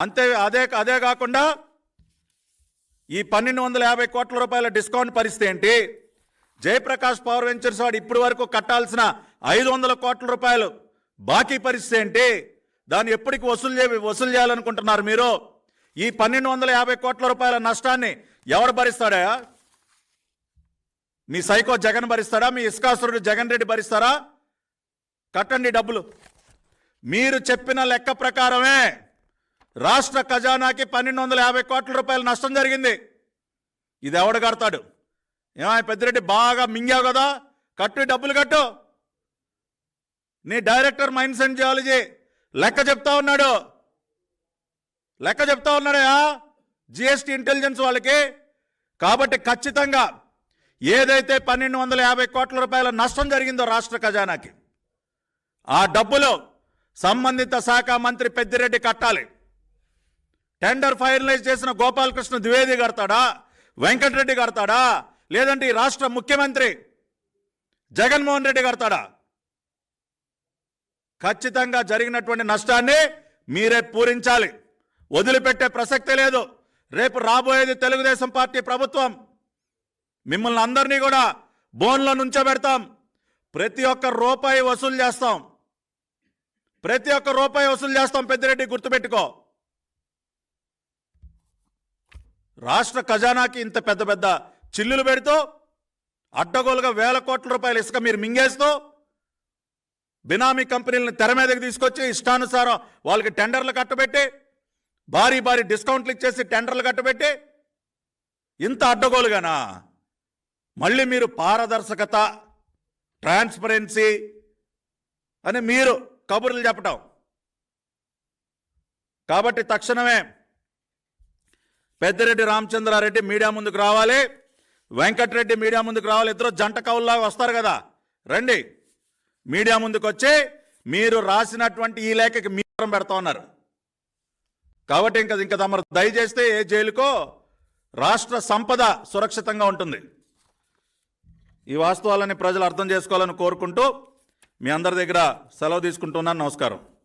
అంతే అదే అదే కాకుండా ఈ పన్నెండు వందల యాభై కోట్ల రూపాయల డిస్కౌంట్ పరిస్థితి ఏంటి? జయప్రకాష్ పవర్ వెంచర్స్ వాడు ఇప్పటి వరకు కట్టాల్సిన ఐదు వందల కోట్ల రూపాయలు బాకీ పరిస్థితి ఏంటి? దాన్ని ఎప్పటికి వసూలు చే వసూలు చేయాలనుకుంటున్నారు మీరు? ఈ పన్నెండు వందల యాభై కోట్ల రూపాయల నష్టాన్ని ఎవరు భరిస్తాడా? మీ సైకో జగన్ భరిస్తాడా? మీ ఇస్కాసురుడు జగన్ రెడ్డి భరిస్తారా? కట్టండి డబ్బులు. మీరు చెప్పిన లెక్క ప్రకారమే రాష్ట్ర ఖజానాకి పన్నెండు వందల యాభై కోట్ల రూపాయల నష్టం జరిగింది. ఇది ఎవడు కడతాడు? ఏమా పెద్దిరెడ్డి బాగా మింగావు కదా కట్టు డబ్బులు కట్టు. నీ డైరెక్టర్ మైన్స్ అండ్ జియాలజీ లెక్క చెప్తా ఉన్నాడు. లెక్క చెప్తా ఉన్నాడయా జిఎస్టీ ఇంటెలిజెన్స్ వాళ్ళకి. కాబట్టి ఖచ్చితంగా ఏదైతే పన్నెండు వందల యాభై కోట్ల రూపాయల నష్టం జరిగిందో రాష్ట్ర ఖజానాకి ఆ డబ్బులు సంబంధిత శాఖ మంత్రి పెద్దిరెడ్డి కట్టాలి. టెండర్ ఫైనలైజ్ చేసిన గోపాలకృష్ణ ద్వివేది కడతాడా వెంకటరెడ్డి కడతాడా లేదంటే ఈ రాష్ట్ర ముఖ్యమంత్రి జగన్మోహన్ రెడ్డి కడతాడా ఖచ్చితంగా జరిగినటువంటి నష్టాన్ని మీరే పూరించాలి. వదిలిపెట్టే ప్రసక్తే లేదు. రేపు రాబోయేది తెలుగుదేశం పార్టీ ప్రభుత్వం. మిమ్మల్ని అందరినీ కూడా బోన్లో నుంచోబెడతాం. ప్రతి ఒక్క రూపాయి వసూలు చేస్తాం. ప్రతి ఒక్క రూపాయి వసూలు చేస్తాం పెద్దిరెడ్డి గుర్తుపెట్టుకో. రాష్ట్ర ఖజానాకి ఇంత పెద్ద పెద్ద చిల్లులు పెడుతూ అడ్డగోలుగా వేల కోట్ల రూపాయలు ఇసుక మీరు మింగేస్తూ బినామీ కంపెనీలను తెర మీదకి తీసుకొచ్చి ఇష్టానుసారం వాళ్ళకి టెండర్లు కట్టబెట్టి భారీ భారీ డిస్కౌంట్లు ఇచ్చేసి టెండర్లు కట్టబెట్టి ఇంత అడ్డగోలుగానా? మళ్ళీ మీరు పారదర్శకత ట్రాన్స్పరెన్సీ అని మీరు కబుర్లు చెప్పటం. కాబట్టి తక్షణమే పెద్దిరెడ్డి రామచంద్రారెడ్డి మీడియా ముందుకు రావాలి. వెంకటరెడ్డి మీడియా ముందుకు రావాలి. ఇద్దరు జంట కవుల్లాగా వస్తారు కదా. రండి. మీడియా ముందుకు వచ్చి మీరు రాసినటువంటి ఈ లేఖకి మీరు పెడతా ఉన్నారు. కాబట్టి ఇంకా ఇంకా తమరు దయచేస్తే ఏ జైలుకో రాష్ట్ర సంపద సురక్షితంగా ఉంటుంది. ఈ వాస్తవాలని ప్రజలు అర్థం చేసుకోవాలని కోరుకుంటూ మీ అందరి దగ్గర సెలవు తీసుకుంటున్నాను. నమస్కారం.